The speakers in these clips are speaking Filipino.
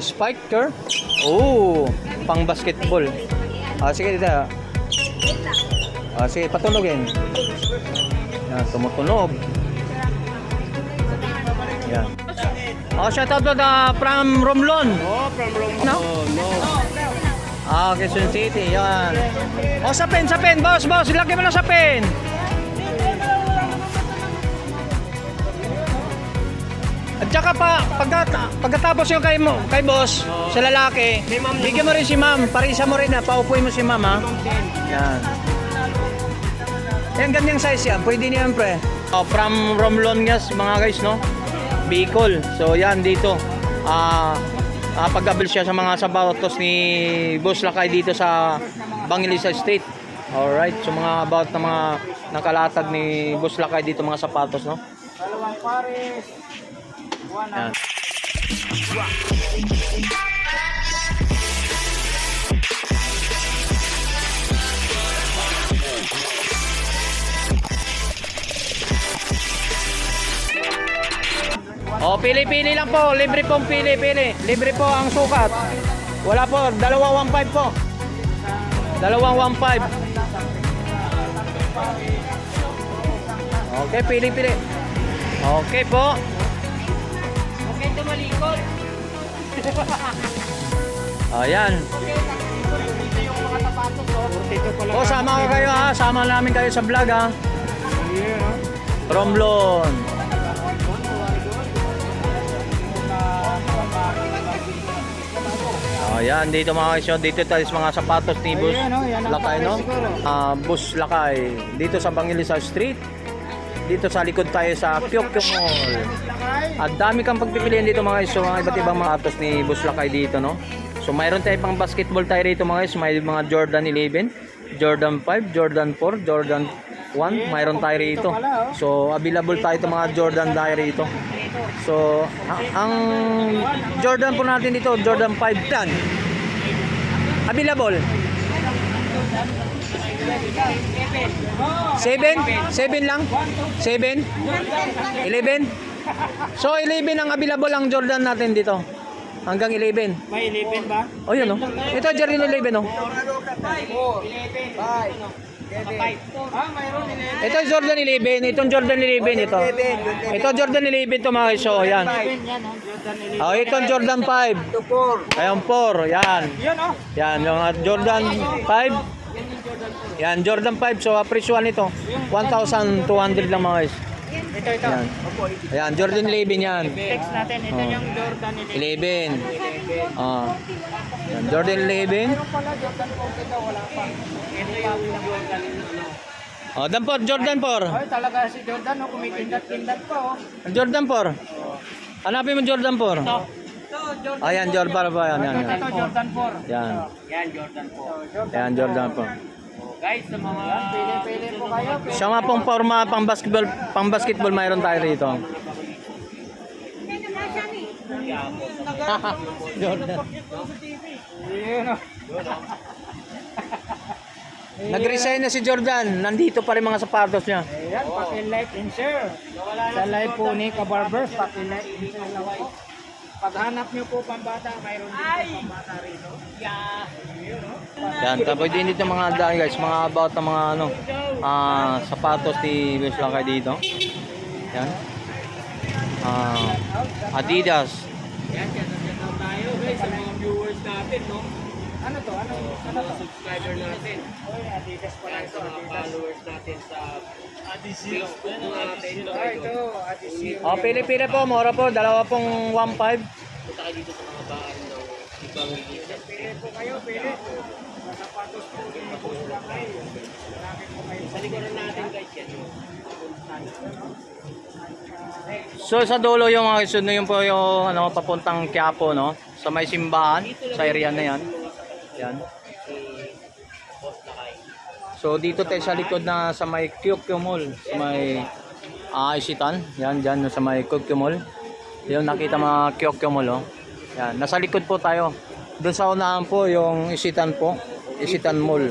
Spiker. Oh, pang basketball. Ah, sige dito. Ah, sige, patulogin. Yan, tumutunog. Yan. Oh, shout out to the from Romlon. Oh, from Rome. No? Oh, no. Ah, Quezon City. Yan. Oh, sa pen, sa pen. Boss, boss. Lagyan mo na sa pen. At saka pa, pagka, pagkatapos yung kay, mo, kay boss, sa lalaki, bigyan mo rin si ma'am. Parisa mo rin na. Paupuin mo si ma'am, ha? Yan. Yan, ganyang size yan. Pwede niyan, pre. Oh, from Romlon, guys, mga guys, no? Bicol. So, yan, dito. Ah, uh, pag siya sa mga sabatos ni Boss Lakay dito sa Bangilisa State. Alright, so mga about na mga nakalatag ni Boss Lakay dito mga sapatos, no? Dalawang pares. Yan. Oh, pili-pili lang po. Libre pong pili-pili. Libre po ang sukat. Wala po. Dalawa 1.5 po. Dalawang 1.5. Okay, pili-pili. Okay po. Oh. Dito pala. O, sama ko kayo ha. Sama namin kayo sa vlog ha. Romblon. Ayan, dito mga kaisyo. Dito tayo sa mga sapatos ni Bus oh, yan Lakay, no? Ah, Bus Lakay. Dito sa Bangilisa Street. Dito sa likod tayo sa Kyokyo Mall. At dami kang pagpipilian dito mga guys. So mga iba't ibang mga atos ni Boss Lakay dito no. So mayroon tayo pang basketball tayo rito mga guys. May mga Jordan 11, Jordan 5, Jordan 4, Jordan 1. Mayroon tayo rito. So available tayo itong mga Jordan tayo rito. So ang Jordan po natin dito, Jordan 5 dan. Available. 7? 7 lang? 7? 11? So 11 ang available ang Jordan natin dito. Hanggang 11. May 11 ba? Oh yun oh. Ito Jordan 11 oh. 4, 11, 5, 7. Ah, mayroon 11. Ito Jordan 11. Itong Jordan 11 ito. Ito Jordan 11 to mga iso. Yan. 11 yan, oh. Jordan 11. Itong Jordan 5. Ayan 4. Yan. Yan, oh. Yan. Yung Jordan 5. Yan. Jordan 5. So, apresyuan nito. 1,200 lang mga guys. Ito, ito. Yan. Ayan. Jordan 11 yan. Text natin. Ito yung Jordan 11. 11. Oh. Yan. Jordan 11. Pala, Jordan 4 ito, wala pa. Ito yung Jordan. Oh, dan po, Jordan 4. Ay, talaga si Jordan, oh, kumikindat-kindat pa, oh. Jordan 4. Hanapin mo Jordan 4. Ito. Jordan. Ayan, Jordan pa ba? Yan, yan, yan. Ito, Jordan 4. Yan. Yan, Jordan 4. Yan, Jordan 4. Guys, sa mga... Pili-pili po kayo. Siya nga pong forma pang basketball, pang basketball mayroon tayo rito. Jordan. Nag-resign na si Jordan. Nandito pa rin mga sapatos niya. Ayan, pati like and share. Sa live po ni Kabarbers, pati like and share. Paghanap nyo po pambata, mayroon din po pambata rito. Yeah. Yun, oh. Yan, tapos din dito mga dahil guys, mga about ng mga ano, ah sapatos ni Luis lang kayo dito. Yan. Ah, Adidas. Yan, yan, yan tayo guys sa mga viewers natin, no? Ano to? Ano, ano to? subscriber natin. Oy, Adidas pala ito. Sa mga followers natin sa Facebook natin. Ah, ito, Adidas. Oh, pili-pili po, mura po, dalawa pong 1.5. Punta kayo dito sa mga bahan ng ibang releases. Pili po kayo, pili. Sapatos po din po sila kayo. Malaki po kayo. Sa likuran natin guys yan. So sa dulo yung mga isunod na yun po yung ano, papuntang Quiapo, no? Sa may simbahan, sa area na yan. Yan. So dito tayo sa likod na sa may Kyokyo Mall, sa may ah, Isitan. Yan, dyan sa may Kyokyo Mall. Yung nakita mga Kyokyo Mall, oh. Yan, nasa likod po tayo. Doon sa unahan po yung Isitan po, Isitan Mall.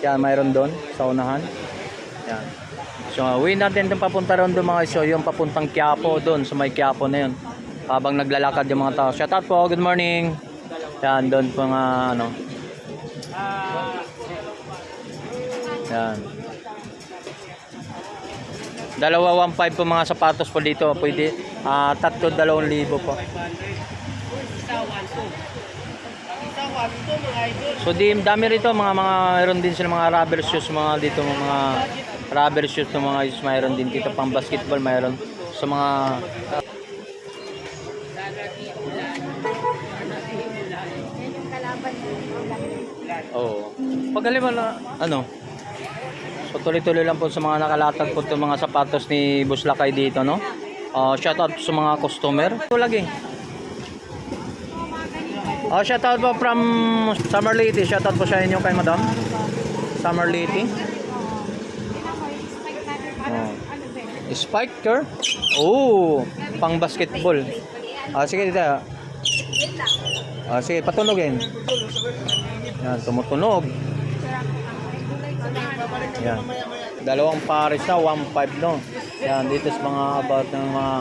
Yan, mayroon doon sa unahan. Yan. So, uwi natin itong papunta ron doon mga iso, yung papuntang Quiapo doon, sa may Quiapo na yun. habang naglalakad yung mga tao. Shout out po, good morning. Yan, doon po nga ano. Yan. Dalawa 1.5 po mga sapatos po dito. Pwede, ah tatlo dalawang libo po. So di dami rito mga mga mayroon din sila mga rubber shoes mga dito mga rubber shoes ng mga is mayroon din dito pang basketball mayroon sa mga Oo. Pagaling na ano? So tuloy-tuloy lang po sa mga nakalatag po itong mga sapatos ni Boss Lakay dito, no? Uh, shout out sa mga customer. Ito lagi. Oh, shout out po from Summer Lady. Shout out po sa inyo kay Madam. Summer Lady. Oh. Spiker? Oh, pang basketball. Ah, sige dito. Ah, sige, patunogin. Yan, tumutunog. Yan. Dalawang pares na, 1.5 no. Yan, dito sa mga about ng mga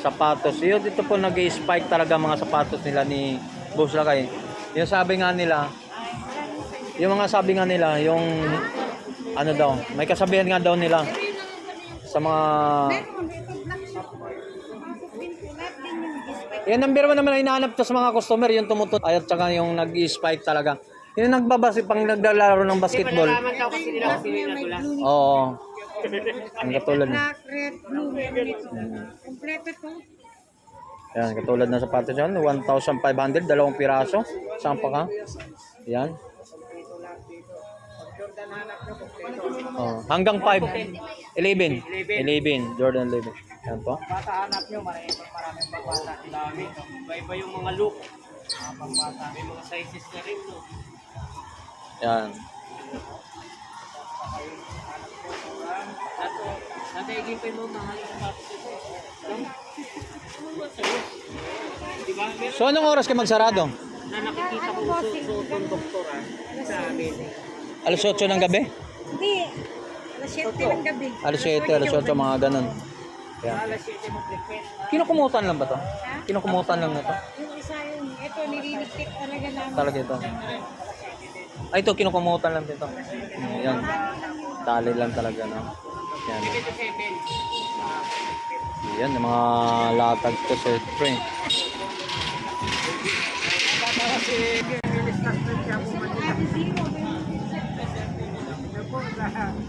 sapatos. Yun, dito po nag-spike talaga mga sapatos nila ni Boss Lakay. Yung sabi nga nila, yung mga sabi nga nila, yung ano daw, may kasabihan nga daw nila sa mga Yan number one naman na hinahanap to sa mga customer, yung tumutut ay at saka yung nag-spike talaga. Yung nagbabasi pang naglalaro ng basketball. Malaman daw kasi nila kung sino yung. Oo. Ang katulad. Black, red, blue, ganito. Kompleto to. Yan, katulad ng sapatos yan, 1,500, dalawang piraso. Saan pa ka? Yan. Oh, hanggang 5. 11. 11. Jordan 11. Yan po. Bata hanap nyo, marami maraming pagbata. Ang dami. Iba-iba yung mga look. Mga pagbata. May mga sizes na rin, no? Yan. Mga So, anong oras ka magsarado? na nakikita ko sa doktor ah, sa amin. Alas 8 ng gabi? Hindi. Alas 7 ng gabi. Alas 7, alas 8, mga ganun. Yan. Alas 7 mo frequent. Kinukumutan lang ba to? Kinukumutan lang na to? Yung isa yung, ito, nililigpit talaga namin. Talaga ito. Ay, ito, kinukumutan lang dito. Yan. Tali lang talaga, no? Yan. 7 to 7. Yan, yung mga latag ko sa spring.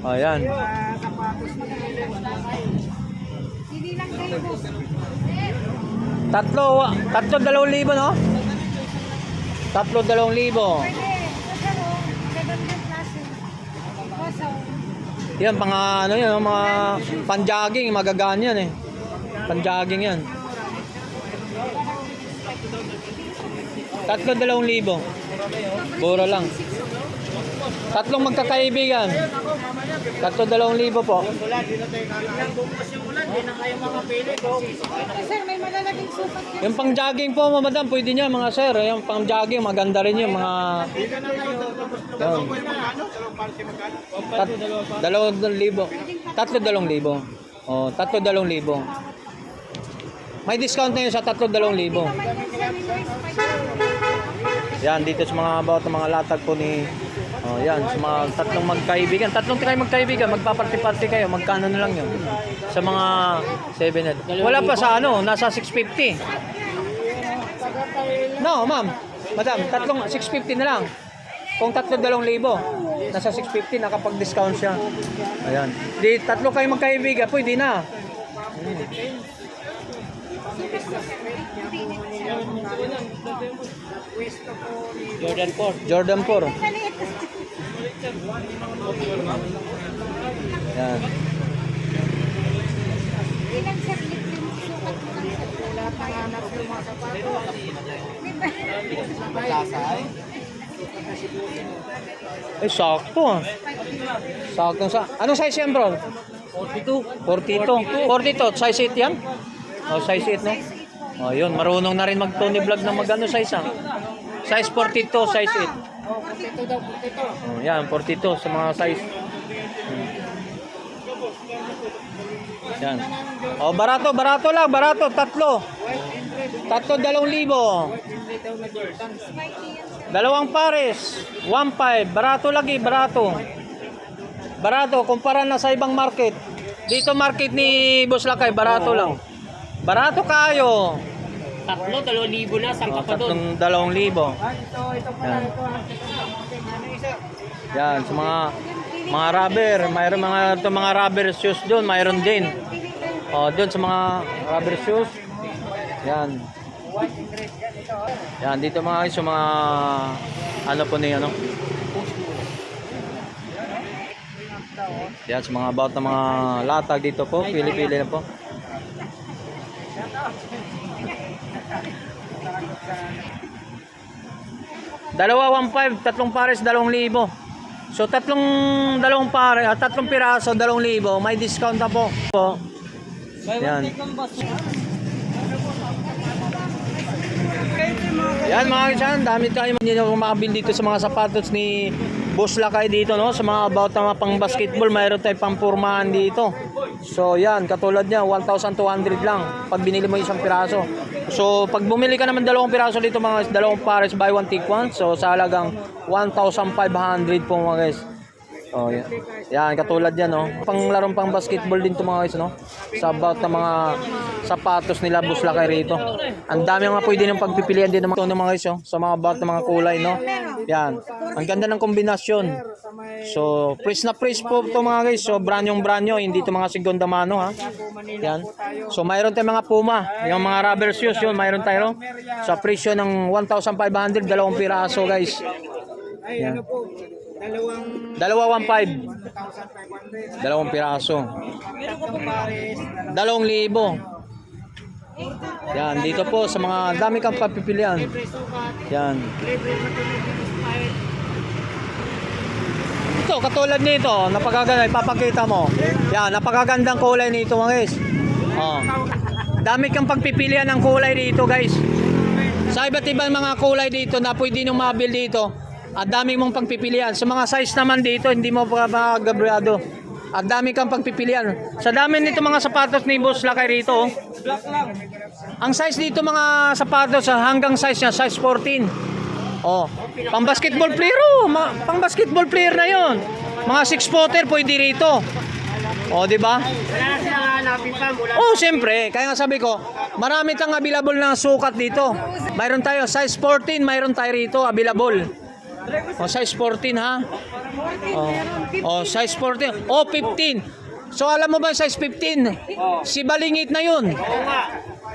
Ayan. Tatlo, tatlo dalawang libo, no? Tatlo dalawang libo. Pwede. Kasi o, magandang klase. Kaso, Yan, mga ano yan, mga panjogging, magagaan yan eh. Panjogging yan. Tatlo dalawang libo. Bura lang. Tatlong magkakaibigan. Tatlo dalawang libo po. sir, may malalaging sukat yan. Yung pang jogging po, madam, pwede niya mga sir. Yung pang jogging, maganda rin yung mga... Yan. Tat, dalawang libo. Tatlo dalawang libo. Oh, tatlo dalawang libo. May discount na yun sa tatlo dalawang libo. Yan dito sa mga about ng mga latag po ni Oh, yan, sa mga tatlong magkaibigan. Tatlong kayo magkaibigan, magpaparty-party kayo, magkano na lang yun? Sa mga 7 net. Wala pa sa ano, nasa 650. No, ma'am. Madam, tatlong 650 na lang. Kung tatlo dalawang libo, nasa 650, nakapag-discount siya. Ayan. Di, tatlo kayo magkaibigan, pwede na. Jordan 4. Jordan 4. Yan. Hindi lang sir, lit yung sukat mo sir. Wala pa hanap yung mga sapatos. Eh, sakto ah. Sakto sa... Anong size yan, bro? 42. 42. 42. Size 8 yan? Oh, size 8, no? Oh, yun. Marunong na rin mag-Tony vlog na mag-ano size, ah. Size 42, size 8. Oh, 42 daw, 42. Oh, yan, 42 sa mga size. Hmm. Yan. Oh, barato, barato lang, barato, tatlo. Tatlo, dalawang libo. Dalawang pares. 1.5. Barato lagi, barato. Barato, kumpara na sa ibang market. Dito market ni Boss Lakay, barato lang. Barato kayo. Tatlo, dalawang libo na. Saan Oh, ka pa doon? tatlong dalawang libo. Ah, ito, ito pala, Yan. ito. Isa? Yan, sa mga mga rubber, mayroon mga ito mga rubber shoes doon, mayroon din. Oh, doon sa mga rubber shoes. Yan. Yan dito mga guys, sa mga ano po ni ano. Yan sa mga about na mga latag dito po, pili-pili na po. Dalawa 1.5, tatlong pares 2,000. So tatlong dalawang pare, ah, tatlong piraso 2,000, may discount na po. Po. Yan. Yan mga kaisan, dami tayo na makabili dito sa mga sapatos ni Boss Lakay dito no, sa mga about na mga pang basketball, mayroon tayo pang purmahan dito. So yan, katulad niya, 1,200 lang pag binili mo isang piraso. So pag bumili ka naman dalawang piraso dito mga dalawang pares buy one take one, so sa halagang 1,500 po mga guys. Oh, yan. Yan, katulad yan, no. Panglarong pang basketball din to mga guys, no. Sa about ng mga sapatos nila Boss Lakay rito. Ang dami nga pwede ng pagpipilian din ng mga, mga guys, oh, sa mga about ng mga kulay, no. Yan. Ang ganda ng kombinasyon. So, press na press po to mga guys. So, branyong branyo, hindi to mga segunda mano, ha. Yan. So, mayroon tayong mga Puma, yung mga rubber shoes yun, mayroon tayo? Sa presyo ng 1,500, dalawang piraso, guys. Yan. Dalawang Dalawa 1.5. 1,500. Dalawang piraso. Tatlong pares, Dalawang libo. Yan, dito po sa mga dami kang papipilian. Yan. Ito, katulad nito, napakaganda, ipapakita mo. Yan, napakagandang kulay nito mga guys. Oh. Dami kang pagpipilian ng kulay dito guys. Sa iba't ibang mga kulay dito na pwede nyo mabil dito. At dami mong pagpipilian. Sa mga size naman dito, hindi mo pa magabrado. At dami kang pagpipilian. Sa dami nito mga sapatos ni Boss Lakay rito. oh. Black lang. Ang size dito mga sapatos ah, hanggang size niya, size 14. Oh, pang basketball player oh, pang basketball player na 'yon. Mga six footer pwede rito. Oh, di ba? Oh, siyempre, kaya nga sabi ko, marami tang available na sukat dito. Mayroon tayo size 14, mayroon tayo rito available. Oh, size 14 ha. Oh, oh size 14. Oh, 15. So alam mo ba size 15? Si Balingit na 'yun.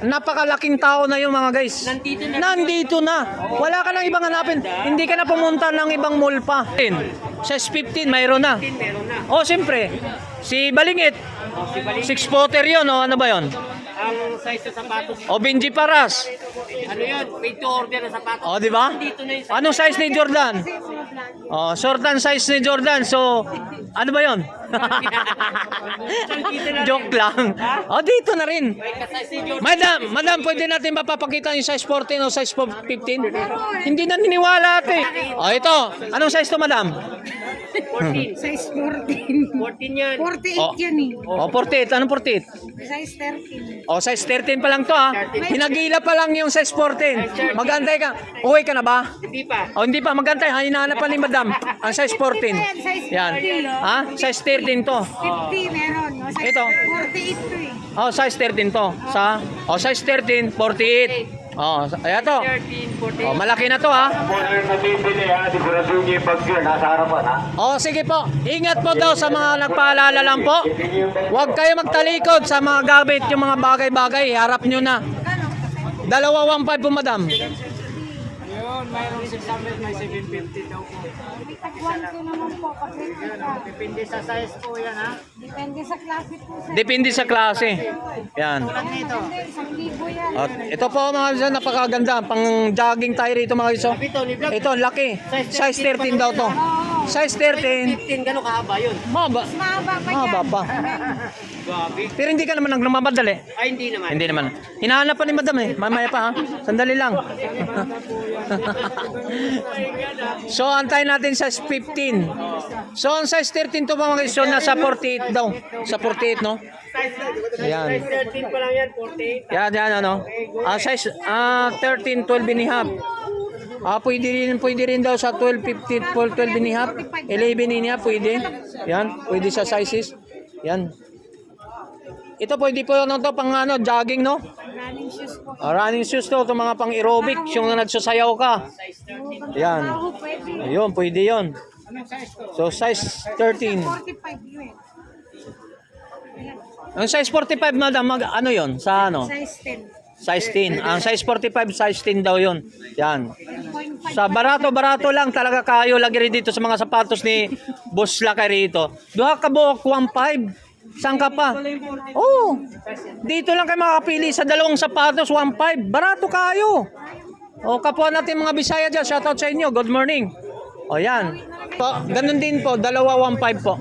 Napakalaking tao na yun mga guys. Nandito na. Nandito na. Wala ka nang ibang hanapin. Hindi ka na pumunta ng ibang mall pa. Size 15, mayroon na. Oh, siyempre. Si Balingit. O, si Balik. Six footer yun. Oh, ano ba yun? Ang size ng sapatos. O Benji Paras. Ano yun? Made to order na sapatos. Oh, di ba? Dito na yung size. Anong size ni Jordan? Oh, shortan size ni Jordan. So, ano ba yun? Joke lang. Oh, dito na rin. Madam, madam, pwede natin mapapakita yung size 14 o size 15? Hindi na niniwala ate. O ito, anong size to madam? 14. Size 14. 14 yan. 48 Oh. yan eh. O 48, anong 48? Size 13. O size 13 pa lang to ha. Hinagila pa lang yung size 14. Magantay ka. Uwi ka na ba? Hindi pa. O hindi pa, magantay. Ha, hinahanap pa ni madam. Ang size 14. Yan. Ha? Size 13 to. 50 meron. no? Size Ito. 48 to eh. O size 13 to. Sa? O size 13, 48. O, ayan to. 13, 14. O, malaki na to ha. Kung nabibili ha, sigurado niyo yung bag yun, nasa harapan ha. O sige po, ingat po daw sa mga nagpaalala lang po. Huwag kayo magtalikod sa mga gamit, yung mga bagay-bagay, harap nyo na. Dalawa 1.5 po madam. Yun, mayroong 600, may 750 daw po. Tagwan ko naman po kasi Depende sa size po yan ha. depende sa klase po sir. Depende sa klase. Yan. Tulad nito. Hindi, isang libo yan. At ito po mga isa, napakaganda. Pang jogging tayo rito mga iso. Ito, ni Vlog. Ito, laki. Size 13 daw to. Oo. Size 13. 15, gano'ng kahaba yun? Mahaba. Mahaba pa Mahaba yan. pa. Gabi. Pero hindi ka naman nagmamadali. Ay, hindi naman. Hindi naman. Hinahanap pa ni madam eh. Mamaya pa ha. Sandali lang. so, antayin natin sa 15. So, ang size 13 to mga guys, so nasa 48 daw. Sa 48, no? Ayan. Size 13 pa lang yan, 48. Yan, yan, ano? Ah, size, ah, 13, 12 and a half. Ah, pwede rin, pwede rin daw sa 12, 15, 12, 12 and a half. 11 and a half, pwede. Yan, pwede sa sizes. Yan. Ito pwede po ano to, pang ano, jogging, no? Running shoes po. Ah, running shoes to, ito mga pang aerobic, yung nagsasayaw ka. Yan. Ayun, pwede yun. So, size 13. 45 yun. Ang size 45, madam, mag, ano yon Sa ano? Size 10. Size 10. Ang size 45, size 10 daw yun. Yan. 10.5. Sa barato-barato lang talaga kayo lagi rin dito sa mga sapatos ni Boss Lakay rito. Duha ka buhok, 1.5. Saan ka pa? Oo. Dito lang kayo makapili sa dalawang sapatos, 1.5. Barato kayo. O kapwa natin mga Bisaya dyan, shoutout sa inyo. Good morning. O yan. Po, ganun din po, dalawa 1.5 po.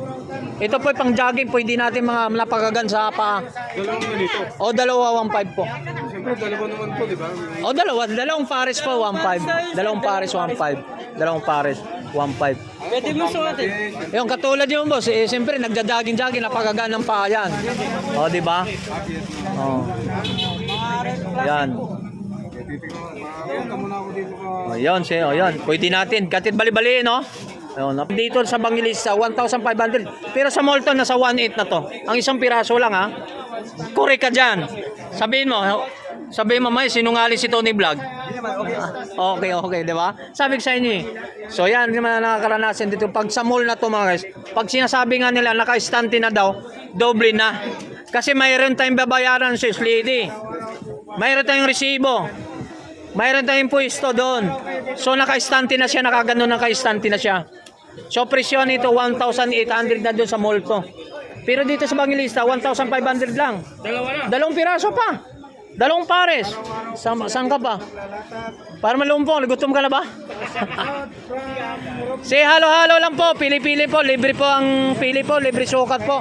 Ito po pang jogging, pwede natin mga napakagan sa paa. Dalawang ganito. O dalawa 1.5 po. Siyempre, dalawa naman po, di ba? O dalawa, dalawang pares po 1.5. Dalawang pares 1.5. Dalawang pares 1.5. Pwede mo suotin. Yung katulad yung boss, eh, siyempre nagdadaging-jaging, napakagaan ng paa yan. O, di ba? O. Yan. O, yun, si, o, yun. Pwede natin. Katid bali-bali, no? Ayun, dito sa Bangilis sa 1,500. Pero sa Molton, nasa 1,800 na to. Ang isang piraso lang, ha? Kure ka dyan. Sabihin mo, sabihin mo, may sinungaling si Tony Vlog. Okay, okay, di ba? Sabi ko sa inyo eh. So yan, yung mga nakakaranasan dito. Pag sa mall na to mga guys, pag sinasabi nga nila naka-stante na daw, doble na. Kasi mayroon tayong babayaran sa lady. Mayroon tayong resibo. Mayroon tayong pwesto doon. So naka-stante na siya, nakagano naka-stante na siya. So presyo nito 1,800 na doon sa mall to. Pero dito sa Bangilista, 1,500 lang. Dalawa na. Dalawang piraso pa. Dalawang pares. Sa, saan ka pa? Para malumpong, gutom ka na ba? Say halo-halo lang po, pili-pili po, libre po ang pili po, libre sukat po.